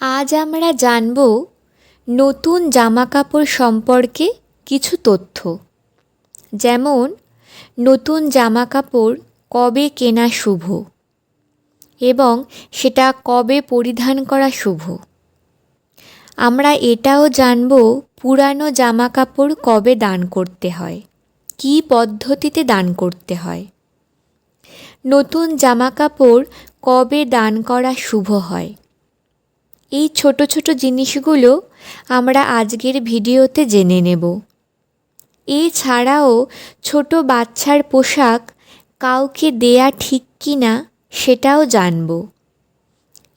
আজ আমরা জানব নতুন জামাকাপড় সম্পর্কে কিছু তথ্য। যেমন, নতুন জামাকাপড় কবে কেনা শুভ? এবং সেটা কবে পরিধান করা শুভ? আমরা এটাও জানব পুরানো জামাকাপড় কবে দান করতে হয়, কী পদ্ধতিতে দান করতে হয়। নতুন জামাকাপড় কবে দান করা শুভ হয়? এই ছোট ছোট জিনিসগুলো আমরা আজকের ভিডিওতে জেনে নেব। এছাড়াও ছোট বাচ্চার পোশাক কাউকে দেয়া ঠিক কি না সেটাও জানব।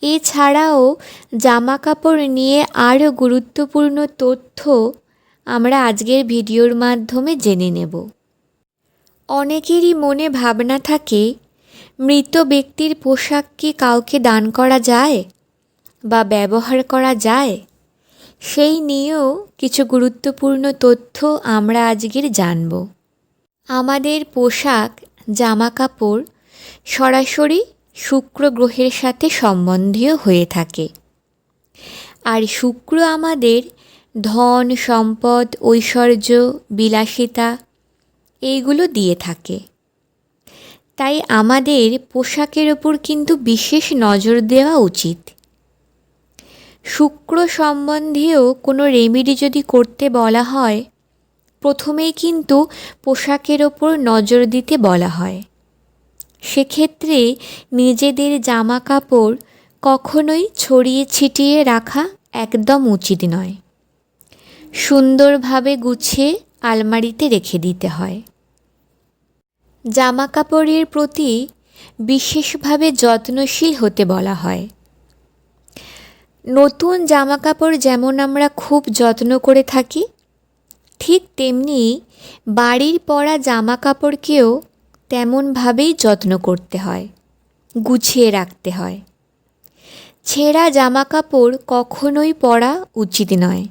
এছাড়াও জামা কাপড় নিয়ে আরও গুরুত্বপূর্ণ তথ্য আমরা আজকের ভিডিওর মাধ্যমে জেনে নেব। অনেকেরই মনে ভাবনা থাকে, মৃত ব্যক্তির পোশাক কি কাউকে দান করা যায়? বা ব্যবহার করা যায়? সেই নিয়েও কিছু গুরুত্বপূর্ণ তথ্য আমরা আজকের জানব। আমাদের পোশাক জামা কাপড় সরাসরি শুক্র গ্রহের সাথে সম্বন্ধীয় হয়ে থাকে। আর শুক্র আমাদের ধন, সম্পদ, ঐশ্বর্য, বিলাসিতা এইগুলো দিয়ে থাকে। তাই আমাদের পোশাকের ওপর কিন্তু বিশেষ নজর দেওয়া উচিত। শুক্র সম্বন্ধীয় কোনো রেমেডি যদি করতে বলা হয়, প্রথমেই কিন্তু পোশাকের ওপর নজর দিতে বলা হয়। সেক্ষেত্রে নিজেদের জামা কাপড় কখনোই ছড়িয়ে ছিটিয়ে রাখা একদম উচিত নয়। সুন্দরভাবে গুছিয়ে আলমারিতে রেখে দিতে হয়। জামা কাপড়ের প্রতি বিশেষভাবে যত্নশীল হতে বলা হয়। নতুন জামা কাপড় যেমন আমরা খুব যত্ন করে থাকি, ঠিক তেমনি বাড়ির পরা জামা কাপড়কেও তেমনভাবেই যত্ন করতে হয়, গুছিয়ে রাখতে হয়। ছেঁড়া জামা কাপড় কখনোই পরা উচিত নয়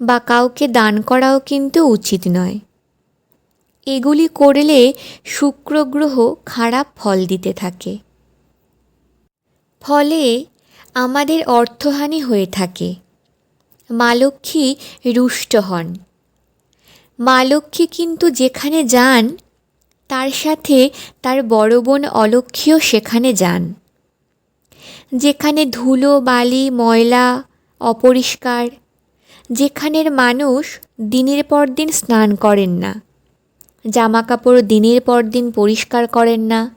বা কাউকে দান করাও কিন্তু উচিত নয়। এগুলি করলে শুক্র গ্রহ খারাপ ফল দিতে থাকে। ফলে আমাদের অর্থহানি হয়ে থাকে। মা লক্ষ্মী রুষ্ট হন। মা লক্ষ্মী কিন্তু যেখানে যান, তার সাথে তার বড় বোন অলক্ষ্মীও সেখানে যান। যেখানে ধুলো, বালি, ময়লা অপরিষ্কার, যেখানের মানুষ দিনের পর দিন স্নান করেন না জামা কাপড় দিনের পর দিন পরিষ্কার করেন না,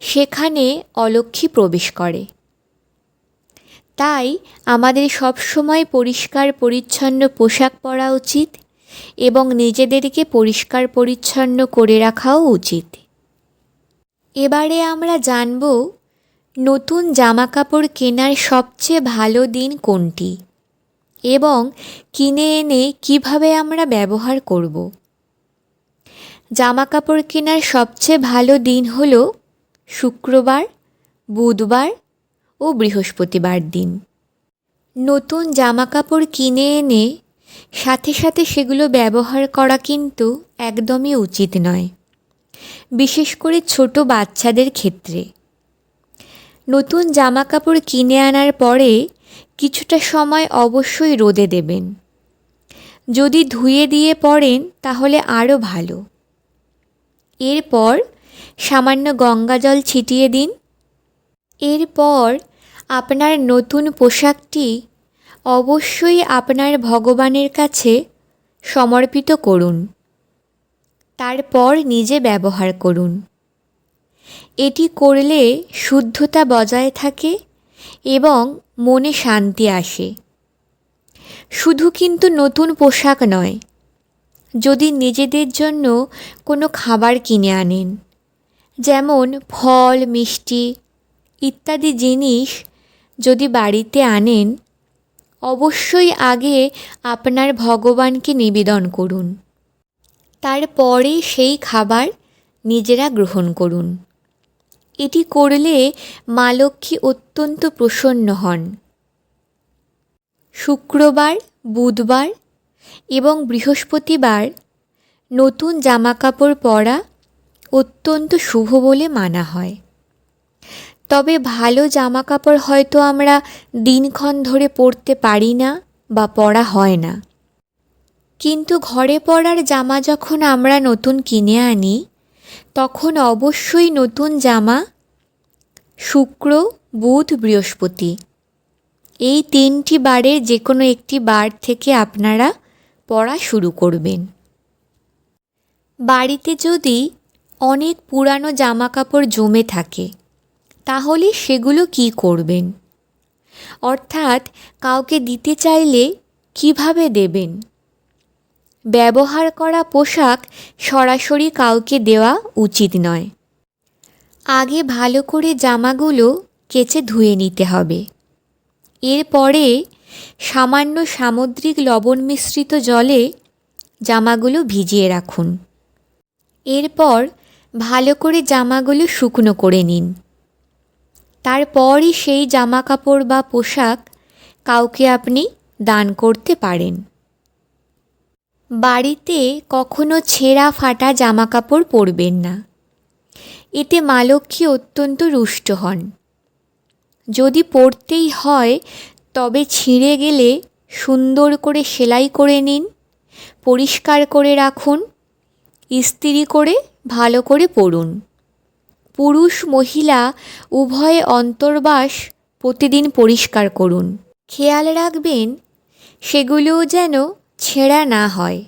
সেখানে অলক্ষ্মী প্রবেশ করে। তাই আমাদের সবসময় পরিষ্কার, পরিচ্ছন্ন পোশাক পরা উচিত এবং নিজেদেরকে পরিষ্কার, পরিচ্ছন্ন করে রাখাও উচিত। এবারে আমরা জানব নতুন জামা কাপড় কেনার সবচেয়ে ভালো দিন কোনটি এবং কিনে এনে কীভাবে আমরা ব্যবহার করব। জামা কাপড় কেনার সবচেয়ে ভালো দিন হলো শুক্রবার, বুধবার ও বৃহস্পতিবার দিন। নতুন জামা কাপড় কিনে এনে সাথে সাথে সেগুলো ব্যবহার করা কিন্তু একদমই উচিত নয়, বিশেষ করে ছোট বাচ্চাদের ক্ষেত্রে। নতুন জামা কাপড় কিনে আনার পরে কিছুটা সময় অবশ্যই রোদে দেবেন। যদি ধুয়ে দিয়ে পড়েন তাহলে আরও ভালো। এরপর সামান্য গঙ্গা জল ছিটিয়ে দিন। এরপর আপনার নতুন পোশাকটি অবশ্যই আপনার ভগবানের কাছে সমর্পিত করুন। তারপর নিজে ব্যবহার করুন। এটি করলে শুদ্ধতা বজায় থাকে এবং মনে শান্তি আসে। শুধু কিন্তু নতুন পোশাক নয়, যদি নিজেদের জন্য কোনো খাবার কিনে আনেন, যেমন ফল, মিষ্টি ইত্যাদি জিনিস যদি বাড়িতে আনেন, অবশ্যই আগে আপনার ভগবানকে নিবেদন করুন। তারপরে সেই খাবার নিজেরা গ্রহণ করুন। এটি করলে মা লক্ষ্মী অত্যন্ত প্রসন্ন হন। শুক্রবার, বুধবার এবং বৃহস্পতিবার নতুন জামাকাপড় পরা অত্যন্ত শুভ বলে মানা হয়। তবে ভালো জামা কাপড় হয়তো আমরা দিনক্ষণ ধরে পরতে পারি না বা পরা হয় না। কিন্তু ঘরে পরার জামা যখন আমরা নতুন কিনে আনি, তখন অবশ্যই নতুন জামা, শুক্র, বুধ, বৃহস্পতি। এই তিনটি বারের যে কোনো একটি বার থেকে আপনারা পড়া শুরু করবেন। বাড়িতে যদি অনেক পুরানো জামা কাপড় জমে থাকে তাহলে সেগুলো কি করবেন? অর্থাৎ কাউকে দিতে চাইলে কীভাবে দেবেন? ব্যবহার করা পোশাক সরাসরি কাউকে দেওয়া উচিত নয়। আগে ভালো করে জামাগুলো কেচে ধুয়ে নিতে হবে। এরপরে সামান্য সামুদ্রিক লবণ মিশ্রিত জলে জামাগুলো ভিজিয়ে রাখুন। এরপর ভালো করে জামাগুলো শুকনো করে নিন। তারপরই সেই জামা কাপড় বা পোশাক কাউকে আপনি দান করতে পারেন। বাড়িতে কখনো ছেঁড়া ফাটা জামা কাপড় পরবেন না। এতে মা লক্ষ্মী অত্যন্ত রুষ্ট হন। যদি পরতেই হয়, তবে ছিঁড়ে গেলে সুন্দর করে সেলাই করে নিন, পরিষ্কার করে রাখুন, ইস্ত্রি করে ভালো করে পরুন। পুরুষ মহিলা উভয়ে অন্তর্বাস প্রতিদিন পরিষ্কার করুন। খেয়াল রাখবেন, সেগুলোও যেন ছেঁড়া না হয়।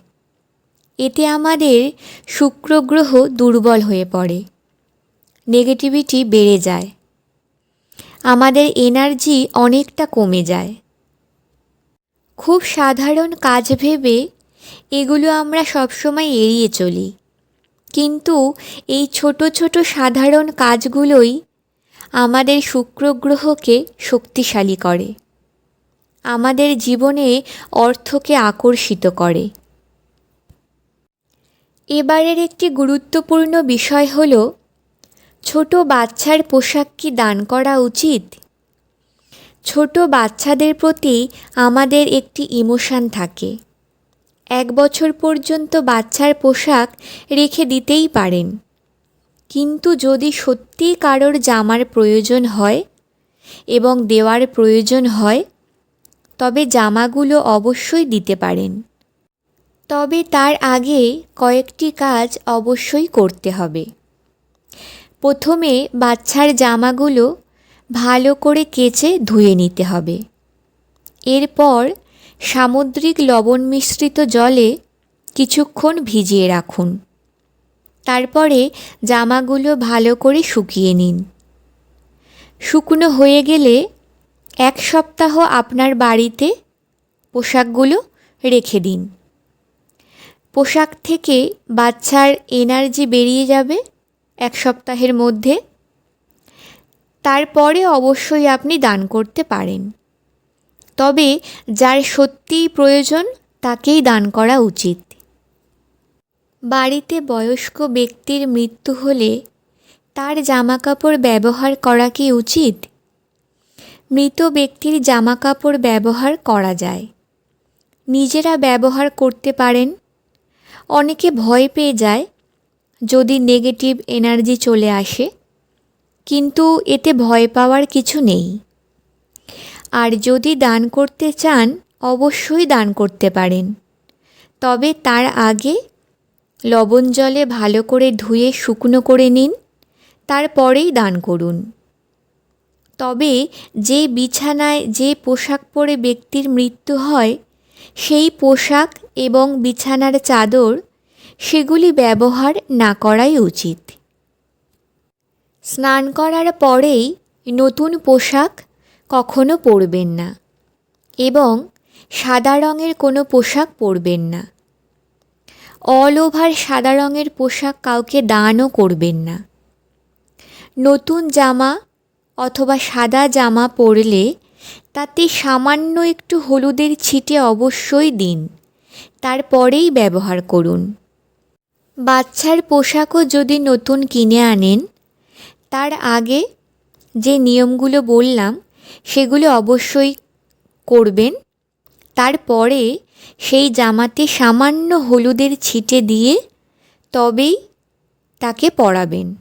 এতে আমাদের শুক্রগ্রহ দুর্বল হয়ে পড়ে। নেগেটিভিটি বেড়ে যায়। আমাদের এনার্জি অনেকটা কমে যায়। খুব সাধারণ কাজ ভেবে এগুলো আমরা সবসময় এড়িয়ে চলি। কিন্তু এই ছোট ছোট সাধারণ কাজগুলোই আমাদের শুক্র গ্রহকে শক্তিশালী করে, আমাদের জীবনে অর্থকে আকর্ষিত করে। এবারের একটি গুরুত্বপূর্ণ বিষয় হল, ছোট বাচ্চার পোশাক কি দান করা উচিত? ছোট বাচ্চাদের প্রতি আমাদের একটি ইমোশান থাকে। এক বছর পর্যন্ত বাচ্চার পোশাক রেখে দিতেই পারেন। কিন্তু যদি সত্যিই কারোর জামার প্রয়োজন হয় এবং দেওয়ার প্রয়োজন হয়, তবে জামাগুলো অবশ্যই দিতে পারেন। তবে তার আগে কয়েকটি কাজ অবশ্যই করতে হবে। প্রথমে বাচ্চার জামাগুলো ভালো করে কেচে ধুয়ে নিতে হবে। এরপর সামুদ্রিক লবণ মিশ্রিত জলে কিছুক্ষণ ভিজিয়ে রাখুন। তারপরে জামাগুলো ভালো করে শুকিয়ে নিন। শুকনো হয়ে গেলে এক সপ্তাহ আপনার বাড়িতে পোশাকগুলো রেখে দিন। পোশাক থেকে বাচ্চার এনার্জি বেরিয়ে যাবে এক সপ্তাহের মধ্যে। তারপরে অবশ্যই আপনি দান করতে পারেন। তবে যার সত্যিই প্রয়োজন, তাকেই দান করা উচিত। বাড়িতে বয়স্ক ব্যক্তির মৃত্যু হলে তার জামাকাপড় ব্যবহার করা কি উচিত? মৃত ব্যক্তির জামাকাপড় ব্যবহার করা যায়। নিজেরা ব্যবহার করতে পারেন। অনেকে ভয় পেয়ে যায় যদি নেগেটিভ এনার্জি চলে আসে। কিন্তু এতে ভয় পাওয়ার কিছু নেই। আর যদি দান করতে চান, অবশ্যই দান করতে পারেন। তবে তার আগে লবণ জলে ভালো করে ধুয়ে শুকনো করে নিন, তারপরেই দান করুন। তবে যে বিছানায় যে পোশাক পরে ব্যক্তির মৃত্যু হয়, সেই পোশাক এবং বিছানার চাদর সেগুলি ব্যবহার না করাই উচিত। স্নান করার পরেই নতুন পোশাক কখনো পরবেন না এবং সাদা রঙের কোনো পোশাক পরবেন না। অল ওভার সাদা রঙের পোশাক কাউকে দানও করবেন না। নতুন জামা অথবা সাদা জামা পরলে তাতে সামান্য একটু হলুদের ছিটে অবশ্যই দিন। তারপরেই ব্যবহার করুন। বাচ্চার পোশাকও যদি নতুন কিনে আনেন, তার আগে যে নিয়মগুলো বললাম সেগুলো অবশ্যই করবেন। তারপরে সেই জামাতে সামান্য হলুদের ছিটে দিয়ে তবেই তাকে পরাবেন।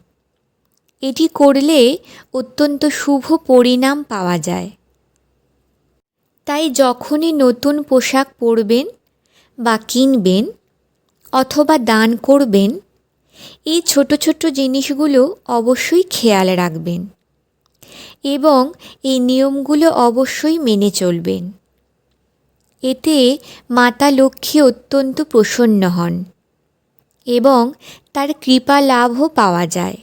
এটি করলে অত্যন্ত শুভ পরিণাম পাওয়া যায়। তাই যখনই নতুন পোশাক পরবেন বা কিনবেন অথবা দান করবেন, এই ছোট ছোট জিনিসগুলো অবশ্যই খেয়াল রাখবেন। এবং এই নিয়মগুলো অবশ্যই মেনে চলবেন। এতে মাতা লক্ষ্মী অত্যন্ত প্রসন্ন হন এবং তার কৃপা লাভও পাওয়া যায়।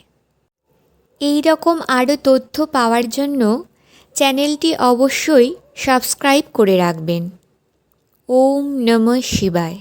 এই রকম আরও তথ্য পাওয়ার জন্য চ্যানেলটি অবশ্যই সাবস্ক্রাইব করে রাখবেন। ওম নমঃ শিবায়।